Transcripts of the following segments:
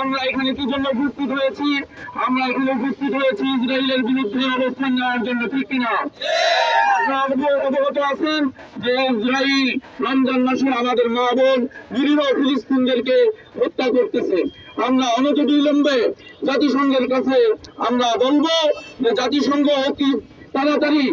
আমরা এখানে কি জন্য উপস্থিত হয়েছি, আমরা এখানে উপস্থিত হয়েছি ইসরায়েলের বিরুদ্ধে অবস্থান নেওয়ার জন্য, ঠিক কিনা? অবগত- আছেন যে ইসরায়েল রমজান মাসে আমাদের মা বোন নিরীহ ফিলিস্তিনদেরকে হত্যা করতেছে। আমরা অনত বিলম্বে জাতিসংঘের কাছে আমরা বলব যে জাতিসংঘ অতি তাড়াতাড়ি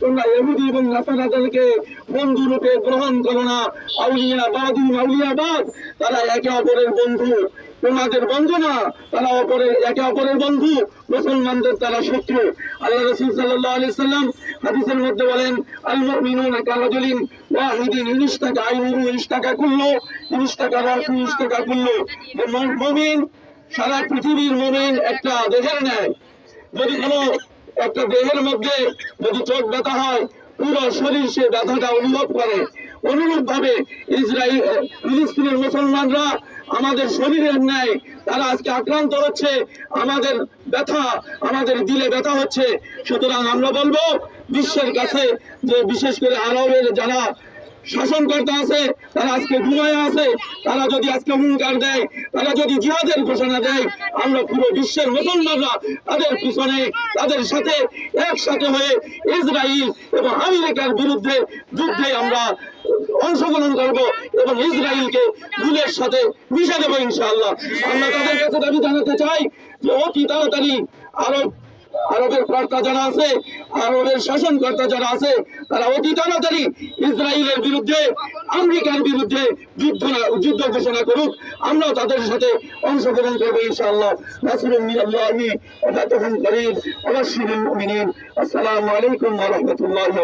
তোমরা ইহুদি এবং নাসারাদেরকে বন্ধু রূপে গ্রহণ করো না। আউলিয়া বাদুম আউলিয়া তারা একে অপরের বন্ধু। তোমাদের বন্ধু না, তারা অপরের, একে অপরের বন্ধু। মুসলমানদের তারা শত্রু। আল্লাহ রসুল সাল্লাহ আলি সাল্লাম হাদিসের মধ্যে বলেন আল মুমিনুনা কারাজুলিন ওয়াহিদিন ইনিশ টাকা আইনুরু ইনিশ টাকা কুল্লো ইনিশ টাকা রাসু ইনিশ টাকা কুল্লো মুমিন সারা পৃথিবীর মুমিন একটা দেহের ন্যায়। যদি কোনো একটা দেহের মধ্যে যদি চোখ ব্যথা হয়, পুরো শরীর সে ব্যথাটা অনুভব করে। অনুরূপ ভাবে ইসরায়েল ফিলিস্তিনের মুসলমানরা আমাদের শরীরের ন্যায়, তারা আজকে আক্রান্ত হচ্ছে, আমাদের ব্যথা, আমাদের দিলে ব্যথা হচ্ছে। সুতরাং আমরা বলব, বিশ্বের কাছে যে বিশেষ করে আরবের যারা শাসনকর্তা আছে, তারা আজকে ঘুমায় আছে, তারা যদি আজকে হুঙ্কার দেয়, তারা যদি জিহাদের ঘোষণা দেয়, আমরা পুরো বিশ্বের মুসলমানরা তাদের পিছনে, তাদের সাথে একসাথে হয়ে ইসরায়েল এবং আমেরিকার বিরুদ্ধে যুদ্ধে আমরা অংশগ্রহণ করব এবং ইসরায়েলকে গুলের সাথে মিশে দেবো ইনশাআল্লাহ। আমরা তাদের কাছে দাবি জানাতে চাই যে অতি তাড়াতাড়ি আরব আরবের কর্তা যারা আছে আরবের শাসনকর্তা যারা আছে, তারা অতি তাড়াতাড়ি ইসরায়েলের বিরুদ্ধে, আমেরিকার বিরুদ্ধে যুদ্ধ যুদ্ধ ঘোষণা করুক। আমরাও তাদের সাথে অংশগ্রহণ করব ইনশাআল্লাহ। নাসরুল আসসালামু আলাইকুম রাহমাতুল্লাহি